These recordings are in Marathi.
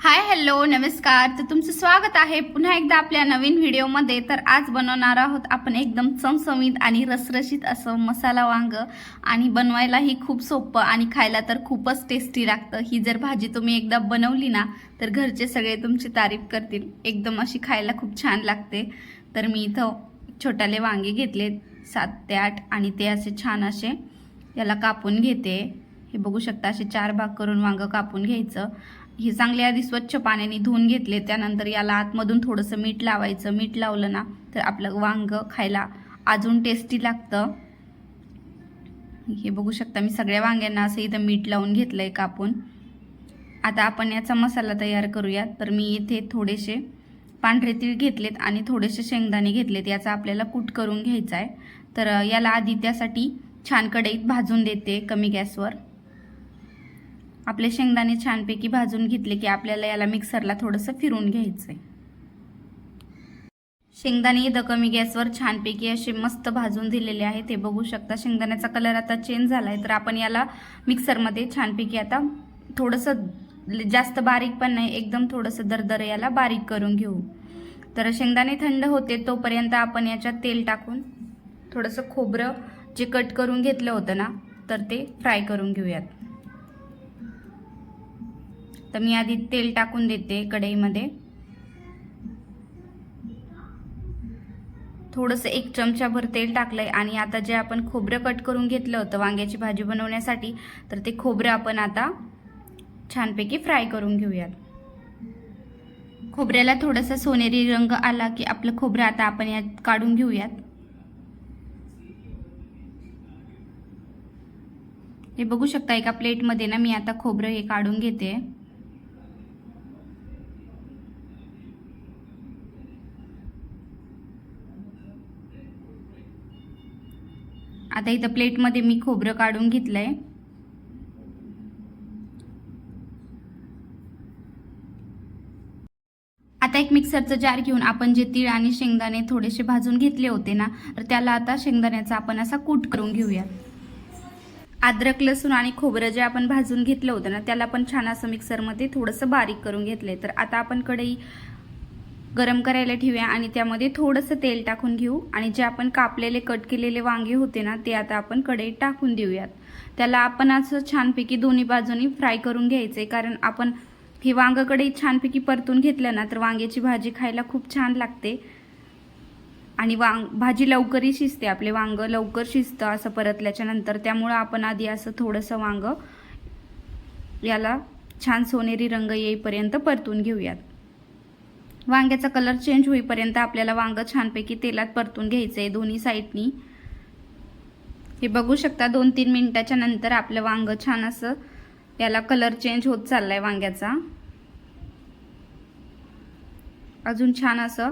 हाय हॅलो नमस्कार. तर तुमचं स्वागत आहे पुन्हा एकदा आपल्या नवीन व्हिडिओमध्ये. तर आज बनवणार आहोत आपण एकदम चमचमीत आणि रसरशीत असं मसाला वांग. आणि बनवायलाही खूप सोपं आणि खायला तर खूपच टेस्टी लागतं. ही जर भाजी तुम्ही एकदा बनवली ना तर घरचे सगळे तुमची तारीफ करतील. एकदम अशी खायला खूप छान लागते. तर मी इथं छोट्याले वांगे घेतले सात ते आठ आणि ते असे छान असे याला कापून घेते. हे बघू शकता असे चार भाग करून वांगं कापून घ्यायचं. हे चांगले आधी स्वच्छ पाण्याने धुवून घेतले त्यानंतर याला आतमधून थोडंसं मीठ लावायचं. मीठ लावलं ना तर आपलं वांग खायला अजून टेस्टी लागतं. हे बघू शकता मी सगळ्या वांग्यांना असं इथं मीठ लावून घेतलं आहे कापून. आता आपण याचा मसाला तयार करूयात. तर मी इथे थोडेसे पांढरे तीळ घेतलेत आणि थोडेसे शेंगदाणे घेतलेत. याचा आपल्याला कूट करून घ्यायचा आहे तर याला आधी त्यासाठी छान कढईत भाजून देते कमी गॅसवर. आपले शेंगदाणे छानपैकी भाजून घेतले की आपल्याला याला मिक्सरला थोडंसं फिरून घ्यायचंय. शेंगदाणे इथं कमी गॅसवर छानपैकी असे मस्त भाजून दिलेले आहेत. ते बघू शकता शेंगदाण्याचा कलर आता चेंज झाला आहे तर आपण याला मिक्सरमध्ये छानपैकी आता थोडंसं जास्त बारीक पण नाही एकदम थोडंसं दरदर याला बारीक करून घेऊ. तर शेंगदाणे थंड होते तोपर्यंत आपण याच्यात तेल टाकून थोडंसं खोबरं जे कट करून घेतलं होतं ना तर ते फ्राय करून घेऊयात. तर मी आधी तेल टाकून देते कढईमध्ये. थोडंसं एक चमचाभर तेल टाकलंय आणि आता जे आपण खोबरं कट करून घेतलं होतं वांग्याची भाजी बनवण्यासाठी तर ते खोबरं आपण आता छानपैकी फ्राय करून घेऊयात. खोबऱ्याला थोडासा सोनेरी रंग आला की आपलं खोबरं आता आपण यात काढून घेऊयात. हे बघू शकता एका प्लेटमध्ये ना मी आता खोबरं हे काढून घेते. आता इथं प्लेटमध्ये मी खोबरं काढून घेतलंय. आता एक मिक्सरचं जार घेऊन आपण जे तीळ आणि शेंगदाणे थोडेसे भाजून घेतले होते ना तर त्याला आता शेंगदाण्याचा आपण असा कूट करून घेऊया. अद्रक लसूण आणि खोबरं जे आपण भाजून घेतलं होतं ना त्याला पण छान असं मिक्सरमध्ये थोडंसं बारीक करून घेतलंय. तर आता आपण कढई गरम करायला ठेवूया आणि त्यामध्ये थोडंसं तेल टाकून घेऊ. आणि जे आपण कापलेले कट केलेले वांगे होते ना ते आता आपण कढईत टाकून देऊयात. त्याला आपण असं छानपैकी दोन्ही बाजूनी फ्राय करून घ्यायचे कारण आपण ही वांग कढईत छानपैकी परतून घेतलं ना तर वांग्याची भाजी खायला खूप छान लागते. आणि वांग भाजी लवकरही शिजते आपले वांग लवकर शिजतं असं परतल्याच्या नंतर. त्यामुळं आपण आधी असं थोडंसं वांग याला छान सोनेरी रंग येईपर्यंत परतून घेऊयात. वांग्याचा कलर चेंज होईपर्यंत आपल्याला वांगं छानपैकी तेलात परतून घ्यायचं आहे दोन्ही साईडनी हे बघू शकता दोन तीन मिनिटाच्या नंतर आपलं वांग छान असं याला कलर चेंज होत चाललाय वांग्याचा. अजून छान असं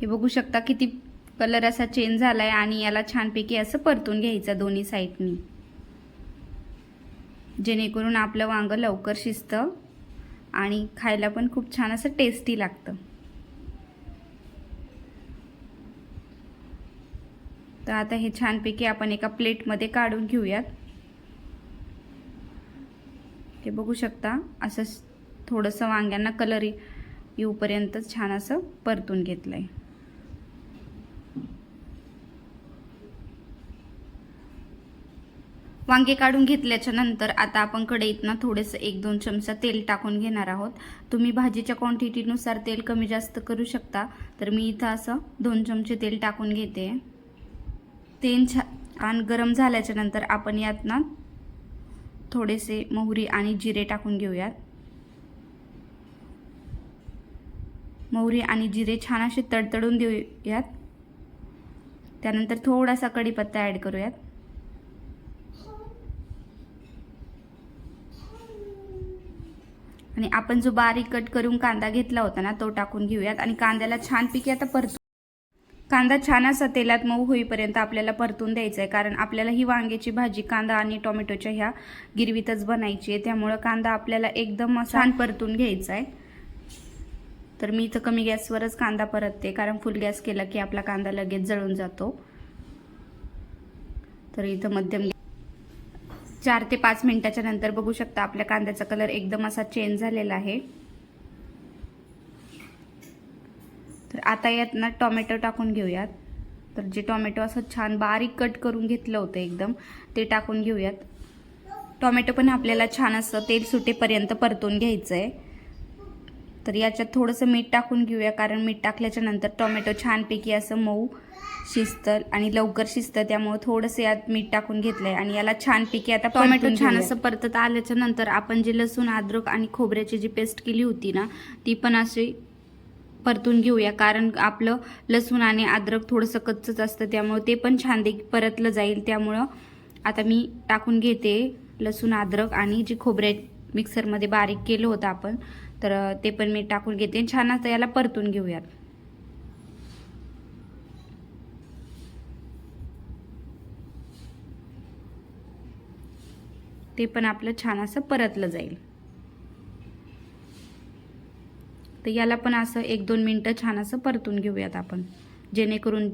हे बघू शकता किती कलर असा चेंज झालाय आणि याला छानपैकी असं परतून घ्यायचं दोन्ही साईडनी जेणेकरून आपलं वांगं लवकर शिजतं आणि खायला पण खूप छान असं टेस्टी लागतं. तर आता हे छानपैकी आपण एका प्लेटमध्ये काढून घेऊयात. ते बघू शकता असं थोडंसं वांग्यांना कलर येऊपर्यंत छान असं परतून घेतलं आहे वांगे काढून घेतल्याच्या नंतर आता आपण कढईतनं थोडंसं एक दोन चमचा तेल टाकून घेणार आहोत. तुम्ही भाजीच्या क्वांटिटीनुसार तेल कमी जास्त करू शकता तर मी इथं असं दोन चमचे तेल टाकून घेते. तेल छान गरम झाल्याच्यानंतर आपण यात ना थोडेसे मोहरी आणि जिरे टाकून घेऊयात. मोहरी आणि जिरे छान असे तडतडून देऊयात. त्यानंतर थोडासा कढीपत्ता ॲड करूयात. आणि आपण जो बारीक कट करून कांदा घेतला होता ना तो टाकून घेऊयात. आणि कांद्याला छानपैकी आता परतू कांदा छान असा तेलात मऊ होईपर्यंत आपल्याला परतून द्यायचा आहे कारण आपल्याला ही वांग्याची भाजी कांदा आणि टोमॅटोच्या ह्या गिरवीतच बनायची आहे त्यामुळं कांदा आपल्याला एकदम छान परतून घ्यायचा आहे तर मी इथं कमी गॅसवरच कांदा परतते. कारण फुल गॅस केला की आपला कांदा लगेच जळून जातो. तर इथं मध्यम चार ते पाच मिनिटाच्या नंतर बघू शकता आपल्या कांद्याचा कलर एकदम असा चेंज झालेला आहे. तर आता यात ना टॉमॅटो टाकून घेऊयात. तर जे टॉमॅटो असं छान बारीक कट करून घेतलं होतं एकदम ते टाकून घेऊयात. टॉमॅटो पण आपल्याला छान असं तेल सुटेपर्यंत परतून घ्यायचं आहे तर याच्यात थोडंसं मीठ टाकून घेऊया कारण मीठ टाकल्याच्या नंतर टोमॅटो छानपैकी असं मऊ शिजतं आणि लवकर शिजतं त्यामुळे थोडंसं यात मीठ टाकून घेतलं आहे आणि याला छानपैकी आता टोमॅटो छान असं परतत आल्याच्यानंतर आपण जे लसूण अद्रक आणि खोबऱ्याची जी पेस्ट केली होती ना ती पण अशी परतून घेऊया. कारण आपलं लसूण आणि अद्रक थोडंसं कच्चंच असतं त्यामुळं ते पण छान दे परतलं जाईल. त्यामुळं आता मी टाकून घेते लसूण अद्रक आणि जे खोबरे मिक्सरमध्ये बारीक केलं होतं आपण तर ते पण मी टाकून घेते छान असं याला परतून घेऊयात. ते पण आपलं छान असं परतलं जाईल. तर याला पण असं एक दोन मिनटं छान असं परतून घेऊयात आपण. जेणेकरून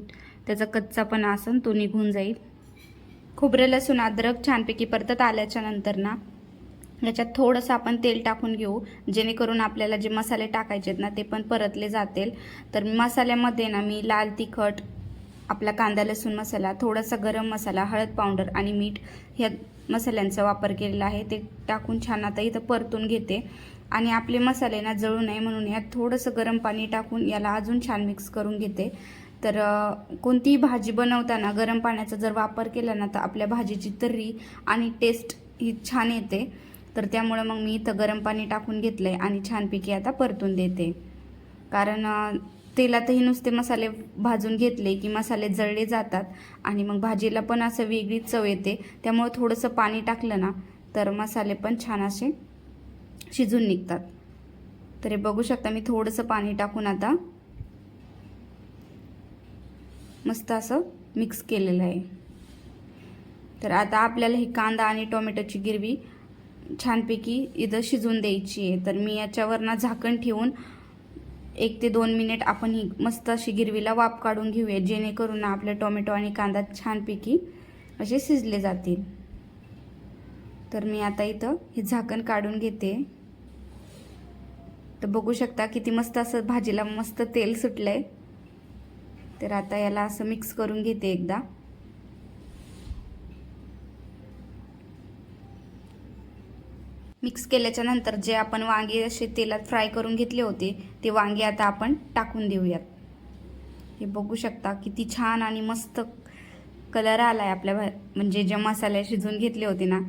त्याचा कच्चा पण आसन तो निघून जाईल. खोबरं लसूण अद्रक छानपैकी परतत आल्याच्यानंतर ना याच्यात थोडंसं आपण तेल टाकून घेऊ. जेणेकरून आपल्याला जे मसाले टाकायचे आहेत ना ते पण परतले जातील. तर मसाल्यामध्ये ना मी लाल तिखट आपला कांदा लसूण मसाला थोडासा गरम मसाला हळद पावडर आणि मीठ ह्या मसाल्यांचा वापर केलेला आहे. ते टाकून छान आता इथं परतून घेते. आणि आपले मसाले ना जळू नये म्हणून यात थोडंसं गरम पाणी टाकून याला अजून छान मिक्स करून घेते. तर कोणतीही भाजी बनवताना गरम पाण्याचा जर वापर केला ना तर आपल्या भाजीची तर्री आणि टेस्ट ही छान येते. तर त्यामुळं मग मी इथं गरम पाणी टाकून घेतलं आहे आणि छानपैकी आता परतून देते. कारण तेलातही नुसते मसाले भाजून घेतले की मसाले जळले जातात आणि मग भाजीला पण असं वेगळीच चव येते. त्यामुळं थोडंसं पाणी टाकलं ना तर मसाले पण छान असे शिजून निघतात. तर हे बघू शकता मी थोडंसं पाणी टाकून आता मस्त असं मिक्स केलेलं आहे. तर आता आपल्याला ही कांदा आणि टोमॅटोची गिरवी छानपैकी इथं शिजून द्यायची आहे. तर मी याच्यावर ना झाकण ठेवून एक ते दोन मिनिट आपण ही मस्त अशी गिरवीला वाफ काढून घेऊया जेणेकरून ना आपले टोमॅटो आणि कांदा छानपैकी असे शिजले जातील. तर मी आता इथं हे झाकण काढून घेते. तर बघू शकता किती मस्त असं भाजीला मस्त तेल सुटलं आहे तर आता याला असं मिक्स करून घेते एकदा. मिक्स केल्याच्यानंतर जे आपण वांगे असे तेलात फ्राय करून घेतले होते ते वांगे आता आपण टाकून देऊयात. हे बघू शकता किती छान आणि मस्त कलर आला आहे आपल्या भा म्हणजे जे मसाले शिजवून घेतले होते ना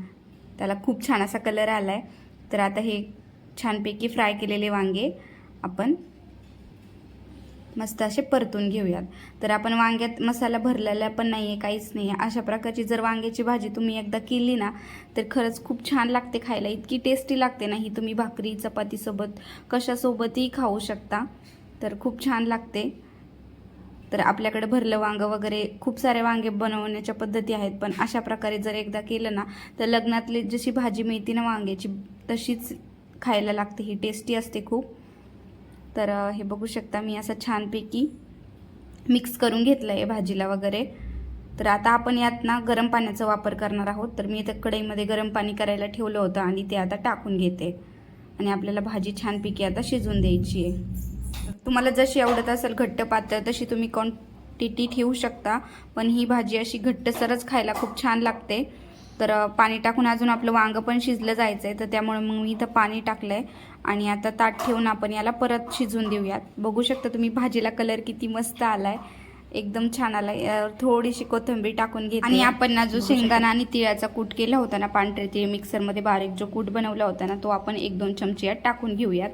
त्याला खूप छान असा कलर आला आहे तर आता हे छानपैकी फ्राय केलेले वांगे आपण मस्त असे परतून घेऊयात. तर आपण वांग्यात मसाला भरलेला पण नाही आहे काहीच नाही आहे अशा प्रकारची जर वांग्याची भाजी तुम्ही एकदा केली ना तर खरंच खूप छान लागते खायला. इतकी टेस्टी लागते ना ही. तुम्ही भाकरी चपातीसोबत कशासोबतही खाऊ शकता. तर खूप छान लागते. तर आपल्याकडे भरलं वांगं वगैरे खूप सारे वांगे बनवण्याच्या पद्धती आहेत. पण अशा प्रकारे जर एकदा केलं ना तर लग्नातली जशी भाजी मिळते ना वांग्याची तशीच खायला लागते. ही टेस्टी असते खूप. तर हे बघू शकता मी असं छानपैकी मिक्स करून घेतलं आहे भाजीला वगैरे. तर आता आपण यात ना गरम पाण्याचा वापर करणार आहोत. तर मी इथं कढईमध्ये गरम पाणी करायला ठेवलं होतं आणि ते आता टाकून घेते. आणि आपल्याला भाजी छानपैकी आता शिजवून द्यायची आहे. तुम्हाला जशी आवडत असेल घट्ट पातळ तशी तुम्ही क्वांटिटी ठेवू शकता. पण ही भाजी अशी घट्टसरच खायला खूप छान लागते. तर पाणी टाकून अजून आपलं वांगं पण शिजलं जायचं आहे तर त्यामुळे मग मी इथं पाणी टाकलं आहे आणि आता ताट ठेवून आपण याला परत शिजवून देऊयात. बघू शकता तुम्ही भाजीला कलर किती मस्त आलाय. एकदम छान आलाय. थोडीशी कोथिंबीर टाकून घेते आणि आपण ना जो शेंगदाणा आणि तिळाचा कूट केला होता ना पांढरे तीळ मिक्सरमध्ये बारीक जो कूट बनवला होता ना तो आपण एक दोन चमचे यात टाकून घेऊयात.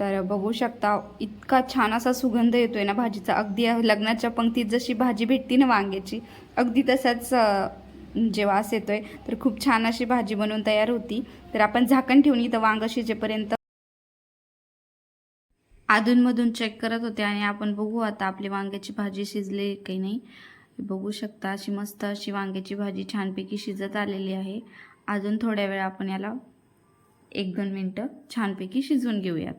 तर बघू शकता इतका छान असा सुगंध येतोय ना भाजीचा. अगदी लग्नाच्या पंक्तीत जशी भाजी भेटती ना वांग्याची अगदी तसाच अ, जे वास येतोय तर खूप छान अशी भाजी बनवून तयार होती. तर आपण झाकण ठेवून इथं वांग शिजेपर्यंत अधूनमधून चेक करत होते आणि आपण बघू आता आपली वांग्याची भाजी शिजली काही नाही. बघू शकता अशी मस्त अशी वांग्याची भाजी छानपैकी शिजत आलेली आहे. अजून थोड्या वेळ आपण याला एक दोन मिनटं छानपैकी शिजवून घेऊयात.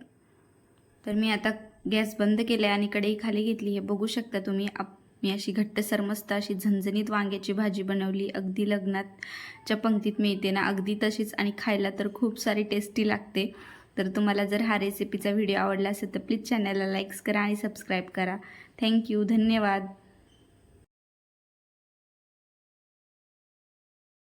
तर मी आता गॅस बंद केला आणि कढई खाली घेतली हे बघू शकता तुम्ही आप मी अशी घट्टसर मस्त अशी झणझणीत वांग्याची भाजी बनवली. अगदी लग्नातच्या पंक्तीत मिळते ना अगदी तशीच आणि खायला तर खूप सारी टेस्टी लागते. तर तुम्हाला जर हा रेसिपीचा व्हिडिओ आवडला असेल तर प्लीज चॅनलला लाईक्स करा आणि सबस्क्राईब करा. थँक्यू धन्यवाद.